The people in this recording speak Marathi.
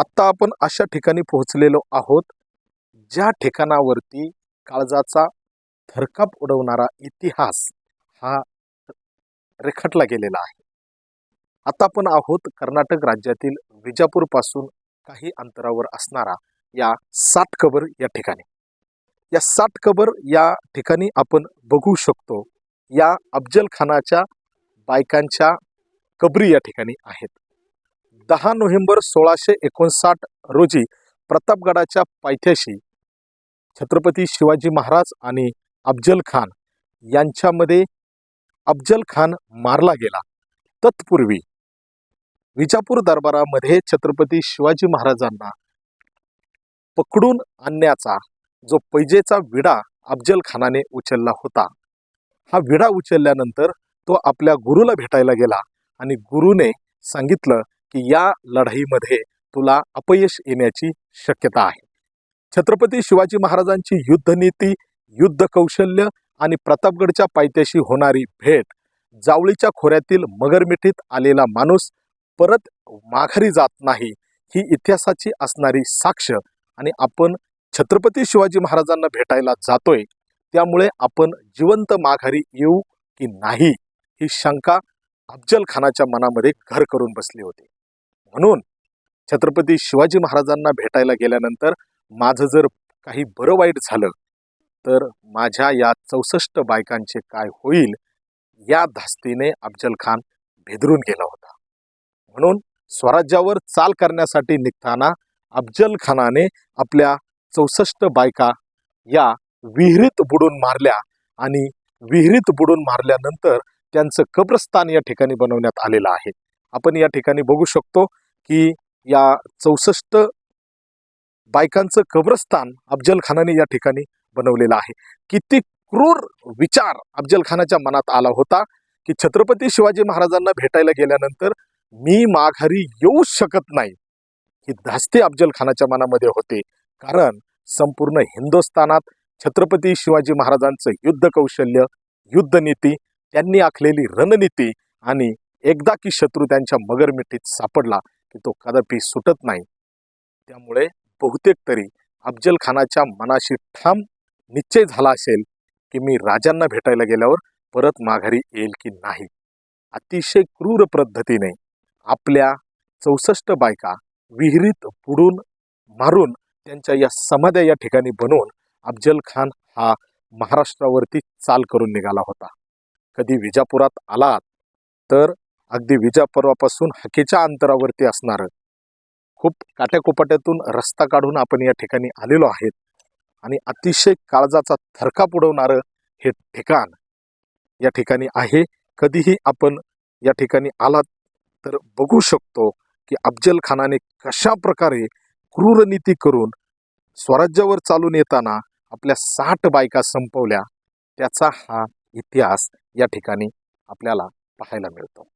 आत्ता आपण अशा ठिकाणी पोहोचलेलो आहोत ज्या ठिकाणावरती काळजाचा थरकाप उडवणारा इतिहास हा रेखाटला गेलेला आहे. आता आपण आहोत कर्नाटक राज्यातील विजापूरपासून काही अंतरावर असणारा या सात कबर या ठिकाणी. या सात कबर या ठिकाणी आपण बघू शकतो या अफजल खानाच्या बायकांच्या कबरी या ठिकाणी आहेत. दहा नोव्हेंबर सोळाशे एकोणसाठ रोजी प्रतापगडाच्या पायथ्याशी छत्रपती शिवाजी महाराज आणि अफजल खान यांच्यामध्ये अफजल खान मारला गेला. तत्पूर्वी विजापूर दरबारामध्ये छत्रपती शिवाजी महाराजांना पकडून आणण्याचा जो पैजेचा विडा अफजल खानाने उचलला होता हा विडा उचलल्यानंतर तो आपल्या गुरुला भेटायला गेला आणि गुरुने सांगितलं की या लढाईमध्ये तुला अपयश येण्याची शक्यता आहे. छत्रपती शिवाजी महाराजांची युद्धनीती युद्ध कौशल्य आणि प्रतापगडच्या पायथ्याशी होणारी भेट जावळीच्या खोऱ्यातील मगरमिठीत आलेला माणूस परत माघारी जात नाही ही इतिहासाची असणारी साक्ष आणि आपण छत्रपती शिवाजी महाराजांना भेटायला जातोय त्यामुळे आपण जिवंत माघारी येऊ की नाही ही शंका अफजल खानाच्या मनामध्ये घर करून बसली होती. म्हणून छत्रपती शिवाजी महाराजांना भेटायला गेल्यानंतर माझं जर काही बरं वाईट झालं तर माझ्या या चौसष्ट बायकांचे काय होईल या धास्तीने अफजल खान भेदरून गेला होता. म्हणून स्वराज्यावर चाल करण्यासाठी निघताना अफजल खानाने आपल्या चौसष्ट बायका या विहिरीत बुडून मारल्या आणि विहिरीत बुडून मारल्यानंतर त्यांचं कब्रस्तान या ठिकाणी बनवण्यात आलेलं आहे. आपण या ठिकाणी बघू शकतो की या चौसष्ट बायकांचं कब्रस्तान अफजल खानाने या ठिकाणी बनवलेलं आहे. किती क्रूर विचार अफजल खानाच्या मनात आला होता की छत्रपती शिवाजी महाराजांना भेटायला गेल्यानंतर मी माघारी येऊ शकत नाही. ही धास्ती अफजल खानाच्या मनामध्ये होते. कारण संपूर्ण हिंदुस्थानात छत्रपती शिवाजी महाराजांचं युद्ध कौशल्य युद्धनीती त्यांनी आखलेली रणनीती आणि एकदा की शत्रू त्यांच्या मगरमिठीत सापडला की तो कदापि सुटत नाही. त्यामुळे बहुतेक तरी अफजल खानाच्या मनाशी ठाम निश्चय झाला असेल की मी राजांना भेटायला गेल्यावर परत माघारी येईल की नाही. अतिशय क्रूर पद्धतीने आपल्या चौसष्ट बायका विहिरीत बुडून मारून त्यांच्या या समाध्या या ठिकाणी बनवून अफजल खान हा महाराष्ट्रावरती चाल करून निघाला होता. कधी विजापुरात आलात तर अगदी विजापर्वापासून हकीच्या अंतरावरती असणारं. खूप काट्याकोपाट्यातून रस्ता काढून आपण या ठिकाणी आलेलो आहेत. आणि अतिशय काळजाचा थरका पुडवणारं हे ठिकाण या ठिकाणी आहे. कधीही आपण या ठिकाणी आलात तर बघू शकतो की अफजल खानाने कशा प्रकारे क्रूरनीती करून स्वराज्यावर चालून येताना आपल्या साठ बायका संपवल्या. त्याचा हा इतिहास या ठिकाणी आपल्याला पाहायला मिळतो.